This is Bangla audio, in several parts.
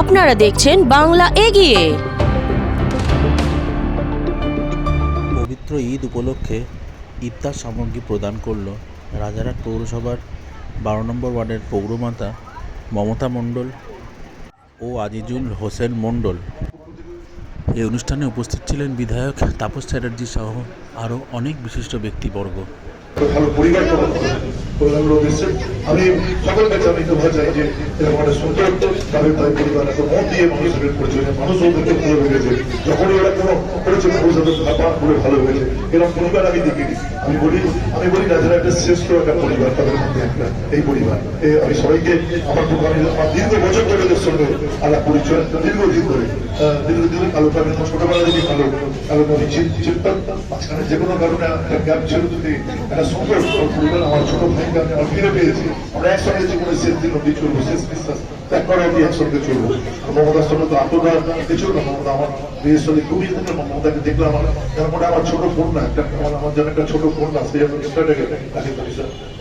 আপনারা দেখছেন বাংলা এগিয়ে। পবিত্র ঈদ উপলক্ষে ইফতার সামগ্রী প্রদান করল রাজারহাট পৌরসভার বারো নম্বর ওয়ার্ডের পৌরমাতা মমতা মণ্ডল ও আজিজুল হোসেন মণ্ডল। এই অনুষ্ঠানে উপস্থিত ছিলেন বিধায়ক তাপস চ্যাটার্জি সহ আরও অনেক বিশিষ্ট ব্যক্তিবর্গ। ভালো পরিবার আমি সকল আমি কথা চাই যে এরকম একটা সুন্দর তাদের তাই পরিবার এত মন দিয়ে মানুষের করেছে মানুষ ওদেরকে ভালো লেগেছে যখনই ওরা কোনো ভাবা করে ভালো হয়েছে। এরকম পরিবার আমি দেখিনি। আমি বলি আমি বলি না, যারা একটা শ্রেষ্ঠ একটা পরিবার, তাদের মধ্যে একটা এই পরিবার। আমি সবাইকে আমার দোকানে আমার দীর্ঘ বছর ধরে এদের সঙ্গে আলাপ পরিচয় দীর্ঘদিন ধরে। দীর্ঘদিন আলো পাবেন ছোটবেলা থেকে ভালো আলো আমি মাঝখানে যে কোনো কারণে একটা গ্যাপ ছিল যদি একটা সুন্দর পরিবার আমার ছোট ভাইকে আমি আমার ফিরে পেয়েছি আমরা একসঙ্গে জীবনে শেষ দিন অব্দি চলবো শেষ বিশ্বাস ত্যাগ করে অব্দি একসঙ্গে চলবো মমতার সঙ্গে তো আত্মটা কিছু না মমতা আমার বিয়ের সঙ্গে খুবই দিন মমতাকে দেখলাম আমার যেন আমার ছোট বোন না একটা আমার আমার যেন একটা ছোট বোন না সেই জন্য বিষয়টাকে তাকে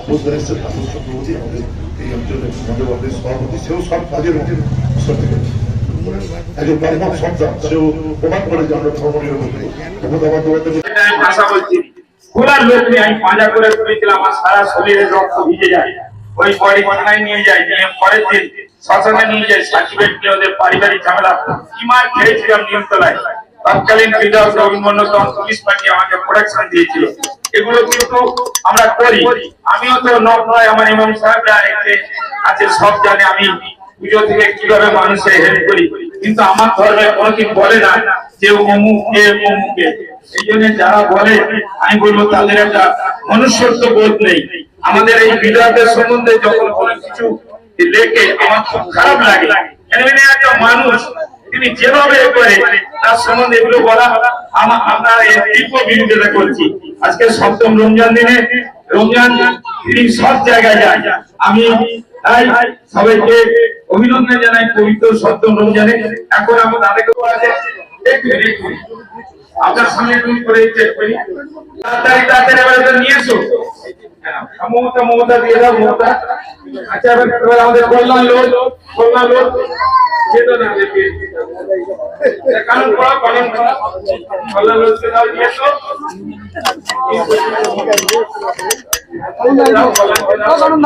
বুঝতে এসছে ঠাকুর চক্রবর্তী আমাদের এই অঞ্চলে আমাদের আমাদের সভাপতি সেও সব কাজের মধ্যে একজন ব্রাহ্মণ সন্তান সেও প্রমাণ করে যে আমরা এটা আমি ভাষা বলছি খোলার লোক আমি পাঁজা করে তুলেছিলাম, আমার সারা শরীরে রক্ত ভিজে যায়। ওই বডি থানায় নিয়ে যায়, নিয়ে পরের দিন শ্মশানে নিয়ে যায় সার্টিফিকেট নিয়ে ওদের পারিবারিক ঝামেলা। কি মার খেয়েছিলাম নিয়মতলায় তৎকালীন বিধায়ক পুলিশ পাঠিয়ে আমাকে প্রোটেকশন দিয়েছিল। এগুলো কিন্তু আমরা করি। আমিও তো নয়, আমার ইমাম আছে, সব জানে আমি পুজো থেকে কীভাবে মানুষের হেল্প করি। কিন্তু আমার ধর্মে কোনোদিন বলে না যে অমুক অমুক এই জন্য যারা বলে, আমি বলব তাদের একটা মনুষ্যত্ব বোধ নেই। আমাদের এই বিধায়কের সম্বন্ধে যখন কোনো কিছু লেখে, আমার খুব খারাপ লাগে। একটা মানুষ, তিনি যেভাবে করে, তার সম্বন্ধে এগুলো বলা আমার তীব্র বিরোধিতা করছি। আজকে সপ্তম রমজান দিনে, রমজান তিনি সব জায়গায় যায়। আমি তাই সবাইকে অভিনন্দন জানাই পবিত্র সপ্তম রমজানে এখন আমার দাদাকে আছে? আপনার সামনে তুমি করে চেক করি তাড়াতাড়ি তাড়াতাড়ি এবার নিয়ে এসো। মমতা মমতা দিয়ে দাও মমতা। আচ্ছা এবার এবার আমাদের কল্যাণ লোক কল্যাণ লোক। যেটা না দেখে কারণ পড়া কারণ পড়া কল্যাণ লোককে দাও দিয়ে এসো দাও, কল্যাণকে দাও।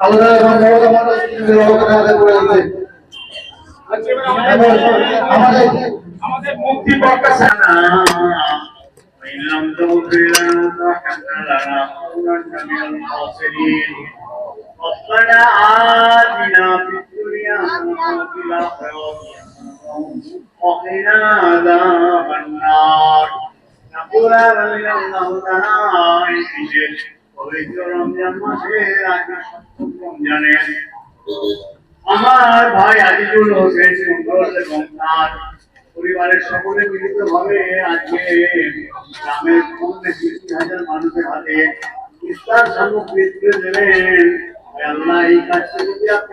আমাদের আমাদের মুক্তি প্রকাশ وإن لم تغفر لنا وترحمنا لنكونن من الخاسرين ربنا آتنا في الدنيا حسنة وفي الآخرة حسنة وقنا عذاب النار রমজান আমার ভাই আজিজুল হোসেন সুন্দর পরিবারের সকলে মিলিত ভাবে আজকে গ্রামের কমপক্ষে তিরিশ হাজার মানুষের হাতে সামগ্রী তুলে দেবেন। আল্লাহ এই কাজটা যদি আপনি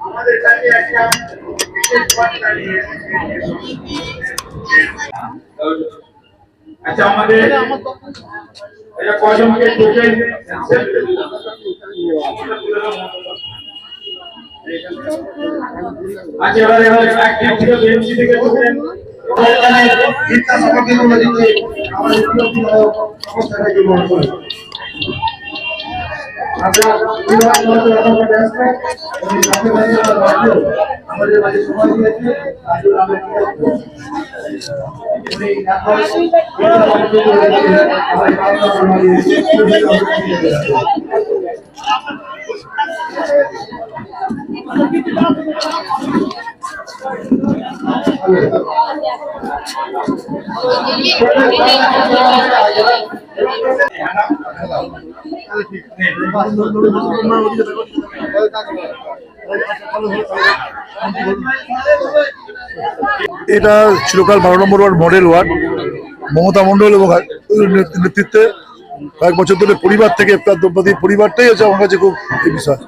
আমাদের একটা আচ্ছা আমাদের এটা কজনকে টোকেন আচ্ছা এবার এবার এক থেকে বেঞ্চি থেকে টোকেন ইচ্ছা সামগ্রী গুলো দিচ্ছে আমাদের প্রিয় বিধায়ক অবস্থাটাকে গ্রহণ করে। আমাদের মাঝে সময় দিয়েছে আমরা এটা চিরকাল বারো নম্বর ward model ward Mamata Mondal এবং নেতৃত্বে কয়েক বছর ধরে পরিবার থেকে ইফতার দম্পতি পরিবারটাই হচ্ছে আমার কাছে খুব এই বিষয়।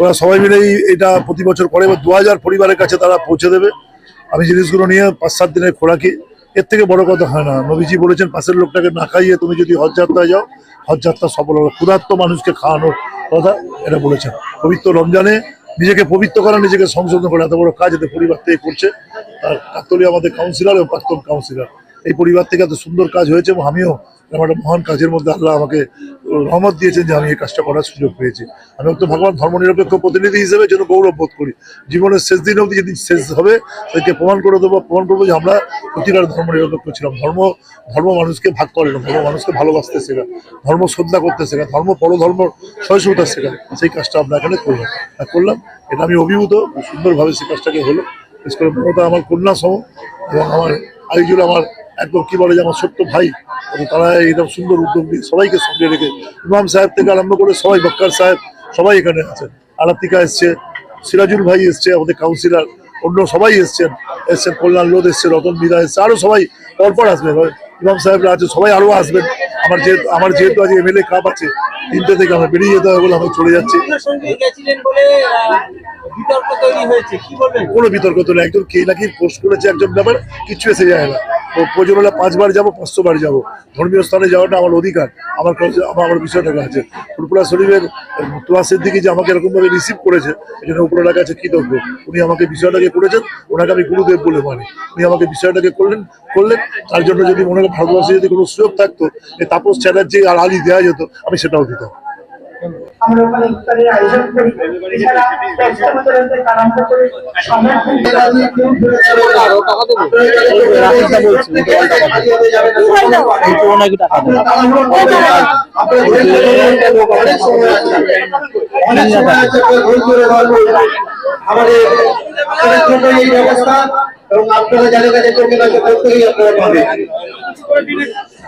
ওরা সবাই মিলেই এটা প্রতি বছর করে, এবার দু হাজার পরিবারের কাছে তারা পৌঁছে দেবে। আমি জিনিসগুলো নিয়ে পাঁচ সাত দিনের খোরাকি। এর থেকে বড় কথা হয় না। নবীজি বলেছেন, পাশের লোকটাকে না খাইয়ে তুমি যদি হজ যাত্রায় যাও, হজ যাত্রা সফল হবে। ক্ষুধার্ত মানুষকে খাওয়ানোর কথা এটা বলেছেন। পবিত্র রমজানে নিজেকে পবিত্র করা, নিজেকে সংশোধন করা, এত বড় কাজ এতে পরিবার থেকে করছে। আর কাকতলীয় আমাদের কাউন্সিলর এবং প্রাক্তন কাউন্সিলর এই পরিবার থেকে এত সুন্দর কাজ হয়েছে এবং আমিও এরকম একটা মহান কাজের মধ্যে আল্লাহ আমাকে রহমত দিয়েছেন যে আমি এই কাজটা করার সুযোগ পেয়েছি। আমি তো ভগবান ধর্মনিরপেক্ষ প্রতিনিধি হিসেবে যেন গৌরব বোধ করি। জীবনের শেষ দিন অবধি যেদিন শেষ হবে তাদেরকে প্রমাণ করে দেবো, প্রমাণ করব যে আমরা প্রতিবার ধর্মনিরপেক্ষ ছিলাম। ধর্ম ধর্ম মানুষকে ভাগ করে না, ধর্ম মানুষকে ভালোবাসতে শেখা ধর্ম শ্রদ্ধা করতে শেখা ধর্ম পরধর্ম সহিষ্ণুতা শেখা সেই কাজটা আমরা এখানে করলাম। আর করলাম, এটা আমি অভিভূত, সুন্দরভাবে সেই কাজটাকে হলো। বিশেষ করে মমতা আমার কন্যা সম এবং আমার আইজুল আমার একদম কি বলে যে আমার ছোট্ট ভাই, এবং তারা এইরকম সুন্দর উদ্যোগ নিয়ে সবাইকে সঙ্গে রেখে ইমাম সাহেব থেকে আরম্ভ করে সবাই বক্কার সাহেব, সবাই এখানে আছেন আলাতিকা এসছে, সিরাজুল ভাই এসছে, আমাদের কাউন্সিলর অন্য সবাই এসছেন। এসছেন কল্যাণ লোদ এসছে, রতন মিরা এসছে আরও সবাই পরপর আসবেন ইমাম সাহেবরা আছে, সবাই আরও আসবেন। আমার যেহেতু আমার যেহেতু আজ এমএলএ কাপ আছে তিনটে থেকে আমার বেরিয়ে যেতে হবে বলে আমি চলে যাচ্ছি। কোনো বিতর্ক তো একজন কে নাকি পোস্ট করেছে একজন ব্যাপার কিছু এসে যায় না। ও প্রয়োজন হলে পাঁচবার যাব পাঁচশো বার যাব। ধর্মীয় স্থানে যাওয়াটা আমার অধিকার। আমার কাছে আমার আমার বিষয়টা আছে ফুলপুরা শরীফের তোয়াশের দিকে যে আমাকে এরকম ভাবে রিসিভ করেছে এই জন্য উপরওয়ালার কাছে কৃতজ্ঞ। উনি আমাকে বিষয়টাকে করেছেন ওনাকে আমি গুরুদেব বলে মানি। উনি আমাকে বিষয়টাকে করলেন করলেন। তার জন্য যদি মনে হয় ভারতবর্ষে যদি কোনো সুযোগ থাকতো তাপস চ্যাটার্জি আর আলি দেওয়া যেত আমি সেটাও দিতাম আমরা ওখানে ইফতারের আয়োজন করি। এছাড়া আরম্ভ সমর্থন আমাদের এই ব্যবস্থা। এবং আপনারা যাদের কাছে চোখে কাছে প্রত্যেকেই আপনারা পাবেন।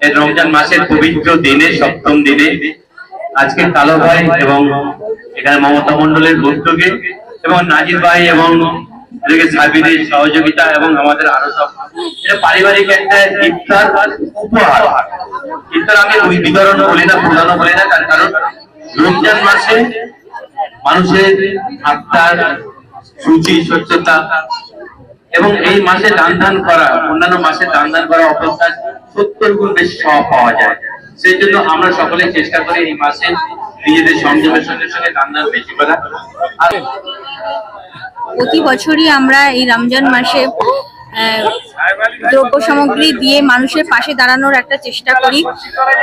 এই রমজান মাসের পবিত্র দিনে, সপ্তম দিনে আজকে কালো ভাই এবং এখানে মমতা মন্ডলের উদ্যোগে এবং নাজির ভাই এবং সহযোগিতা এবং আমাদের আরও সব। পারিবারিক একটা ইফতার উপহার। ইফতার আমি ওই বিতরণ বলি না, প্রদানও বলি না, তার কারণ রমজান মাসে মানুষের আত্মার সূচি স্বচ্ছতা এবং এই মাসে দান দান করা, অন্যান্য মাসে দান দান করা অপেক্ষা সত্তর গুণ বেশি সব পাওয়া যায়। সেই জন্য আমরা সকলে চেষ্টা করি এই মাসে নিজেদের সংযমের সঙ্গে সঙ্গে দান দান বেশি করা প্রতি বছরই আমরা এই রমজান মাসে দ্রব্য সামগ্রী দিয়ে মানুষের পাশে দাঁড়ানোর একটা চেষ্টা করি।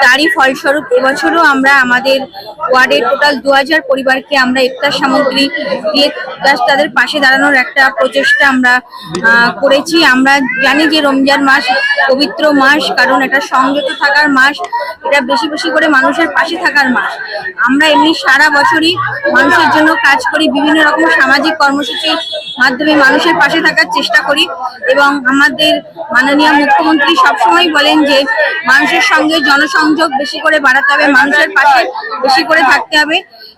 তারই ফলস্বরূপ এবছরও আমরা আমাদের ওয়ার্ডের টোটাল দু হাজার পরিবারকে আমরা ইফতার সামগ্রী দিয়ে তাদের পাশে দাঁড়ানোর একটা প্রচেষ্টা আমরা করেছি। আমরা জানি যে রমজান মাস পবিত্র মাস, কারণ এটা সংযত থাকার মাস, এটা বেশি বেশি করে মানুষের পাশে থাকার মাস। আমরা এমনি সারা বছরই মানুষের জন্য কাজ করি, বিভিন্ন রকম সামাজিক কর্মসূচির মাধ্যমে মানুষের পাশে থাকার চেষ্টা করি এবং আমাদের মাননীয় মুখ্যমন্ত্রী সবসময় বলেন যে মানুষের সঙ্গে জনসংযোগ বেশি করে বাড়াতে হবে, মানুষের পাশে বেশি করে থাকতে হবে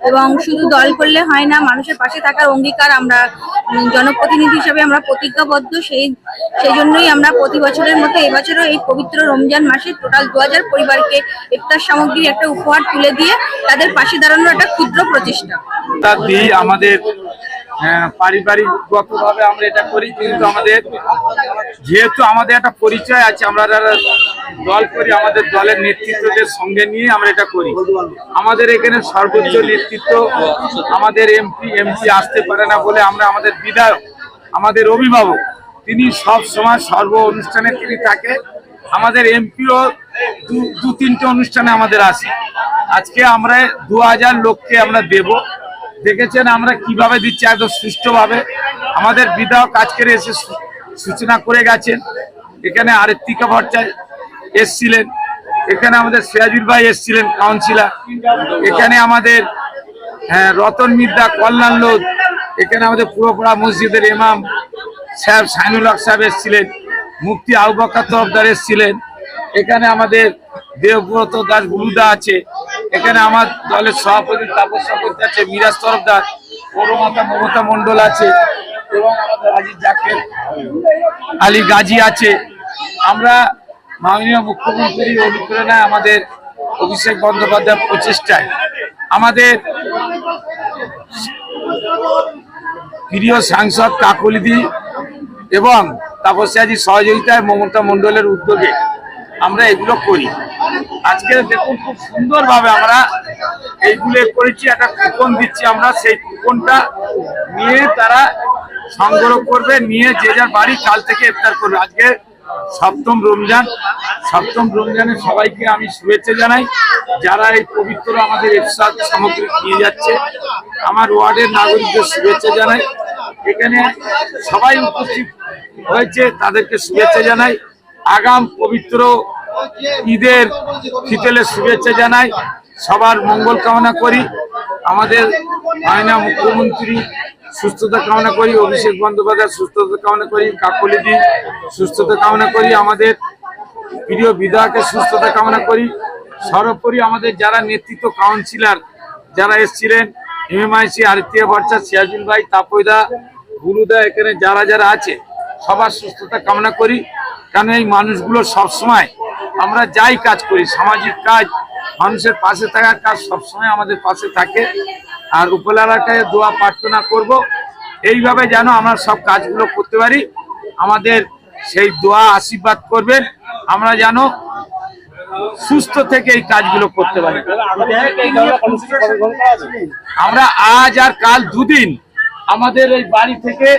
এবং শুধু দল করলে হয় না, মানুষের পাশে থাকার অঙ্গীকার আমরা জনপ্রতিনিধি হিসেবে আমরা প্রতিজ্ঞাবদ্ধ। সেই সেই জন্যই আমরা প্রতি বছরের মতো এবছরও এই পবিত্র রমজান মাসে টোটাল দু হাজার পরিবারকে ইফতার সামগ্রী একটা উপহার তুলে দিয়ে তাদের পাশে দাঁড়ানোর একটা ক্ষুদ্র প্রচেষ্টা। আমাদের পারিবারিক ভাবে আমরা এটা করি, কিন্তু আমাদের যেহেতু আমাদের একটা পরিচয় আছে, আমরা যারা দল করি, আমাদের দলের নেতৃত্বদের সঙ্গে নিয়ে আমরা এটা করি। আমাদের এখানে সর্বোচ্চ নেতৃত্ব আমাদের এমপি এমপি আসতে পারে না বলে আমরা আমাদের বিধায়ক, আমাদের অভিভাবক, তিনি সব সময় সর্ব অনুষ্ঠানে তিনি থাকে। আমাদের এমপিও দু, তিনটে অনুষ্ঠানে আমাদের আসে। আজকে আমরা দু হাজার লোককে আমরা দেব। দেখেছেন আমরা কীভাবে দিচ্ছি একদম সুষ্ঠুভাবে? আমাদের বিধায়ক আজকের এসে সূচনা করে গেছেন। এখানে আরেত্তিকা ভট্টাচার্য এসছিলেন। এখানে আমাদের সিরাজুল ভাই এসছিলেন কাউন্সিলার। এখানে আমাদের হ্যাঁ, রতন মিদ্দা কল্যাণ লোধ। এখানে আমাদের পুরোপড়া মসজিদের ইমাম সাহেব সাইনুল হক সাহেব এসছিলেন। মুফতি আবুবকর তরফদার এসছিলেন। এখানে আমাদের দেবব্রত দাস গুরুদা আছে। এখানে আমার দলের সভাপতি তাপস চক্রবর্তী আছে, মিরাজ তরফদার পৌরমাতা মমতা মন্ডল আছে, এবং আমাদের আজিজ জাকের আলী গাজী আছে। আমরা মাননীয় মুখ্যমন্ত্রীর অনুপ্রেরণায় আমাদের অভিষেক বন্দ্যোপাধ্যায় প্রচেষ্টায় আমাদের প্রিয় সাংসদ কাকলিদি এবং তাপসিয়াজির সহযোগিতায় মমতা মণ্ডলের উদ্যোগে আমরা এগুলো করি। আজকে দেখুন খুব সুন্দরভাবে আমরা এইগুলো করেছি, একটা কুপন দিচ্ছি আমরা, সেই কুপনটা নিয়ে তারা সংগ্রহ করবে, নিয়ে যে যার বাড়ি কাল থেকে ইফতার করবে। আজকে সপ্তম রমজান, সপ্তম রমজানে সবাইকে আমি শুভেচ্ছা জানাই। যারা এই পবিত্র আমাদের ইফতার সামগ্রী নিয়ে যাচ্ছে, আমার ওয়ার্ডের নাগরিকদের শুভেচ্ছা জানাই। এখানে সবাই উপস্থিত হয়েছে, তাদেরকে শুভেচ্ছা জানাই। আগাম পবিত্র ঈদের ফিতলের শুভেচ্ছা জানাই। সবার মঙ্গল কামনা করি। আমাদের মায়না মুখ্যমন্ত্রী সুস্থতা কামনা করি, অভিষেক বন্দ্যোপাধ্যায় সুস্থতা কামনা করি কাকলিদি সুস্থতা কামনা করি, আমাদের প্রিয় বিধায়কের সুস্থতা কামনা করি। সর্বোপরি আমাদের যারা নেতৃত্ব কাউন্সিলর যারা এসেছিলেন, এমএমআইসি আরিতিয়া ভট্টা সিয়াজুল ভাই তাপয়দা গুরুদা, এখানে যারা যারা আছে, সবার সুস্থতা কামনা করি। কারণ এই মানুষগুলো সবসময় আমরা যাই কাজ করি, সামাজিক কাজ, মানুষের পাশে থাকার কাজ সবসময় আমাদের পাশে থাকে। আর উপলার কাছে দোয়া প্রার্থনা করব, এইভাবে যেন আমরা সব কাজগুলো করতে পারি। আমাদের সেই দোয়া আশীর্বাদ করবেন, আমরা যেন সুস্থ থেকে এই কাজগুলো করতে পারি। আমরা আজ আর কাল দুদিন আমাদের এই বাড়ি থেকে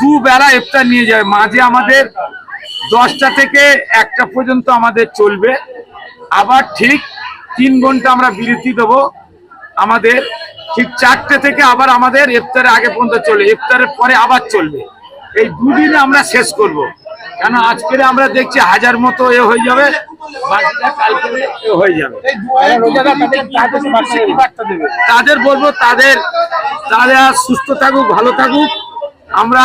দু বেলা ইফতার নিয়ে যাবে মাঝে আমাদের দশটা থেকে একটা পর্যন্ত আমাদের চলবে। আবার ঠিক তিন ঘণ্টা আমরা বিরতি দেবো আমাদের। ঠিক চারটে থেকে আবার আমাদের ইফতারের আগে পর্যন্ত চলে ইফতারের পরে আবার চলবে। এই দুদিনে আমরা শেষ করব। কেন আজকের আমরা দেখছি হাজার মতো এ হয়ে যাবে এ হয়ে যাবে। তাদের বলব তাদের তারা সুস্থ থাকুক ভালো থাকুক। আমরা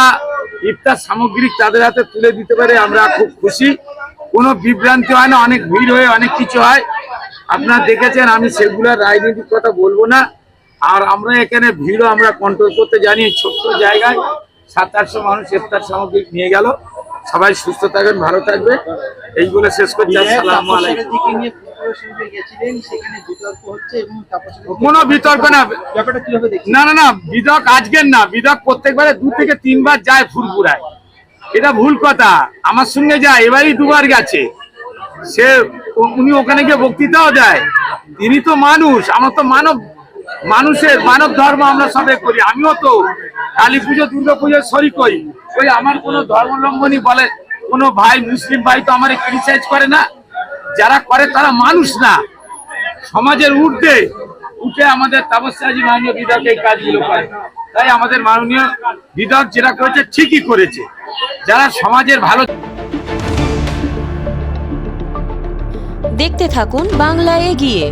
ইফতার সামগ্রী তাদের হাতে তুলে দিতে পারে আমরা খুব খুশি। কোনো বিভ্রান্তি হয় না অনেক ভিড় হয়ে অনেক কিছু হয়। আপনারা দেখেছেন আমি সেগুলোর রাজনৈতিক কথা বলব না। আর আমরা এখানে ভিড়ও আমরা কন্ট্রোল করতে জানি ছোট্ট জায়গায় সাত আটশো মানুষ ইফতার সামগ্রী নিয়ে গেল। সবাই সুস্থ থাকবেন ভালো থাকবে এইগুলো শেষ করছি। আসসালামু আলাইকুম। কোনো বিতর্ক না। না না না বিধক আজকের না। বিধক প্রত্যেকবারে দু থেকে তিনবার যায় ফুরপুরায় এটা ভুল কথা। আমার সঙ্গে যায় এবারই দুবার গেছে। সে উনি ওখানে গিয়ে বক্তৃতাও দেয়। তিনি তো মানুষ আমরা তো মানব মানুষের মানব ধর্ম আমরা সবাই করি। আমিও তো কালী পুজো দুর্গা পুজো শরিক করি। ওই আমার কোনো ধর্মলম্বনী বলে কোনো ভাই মুসলিম ভাই তো আমার ক্রিটিসাইজ করে না। যারা করে তারা মানুষ না। সমাজের উর্ধে উঠে আমাদের তাপস্যাজী মাননীয় বিধায়ক এই কাজগুলো করে। তাই আমাদের মাননীয় বিধায়ক যেটা করেছে ঠিকই করেছে। যারা সমাজের ভালো দেখতে থাকুন বাংলা এগিয়ে।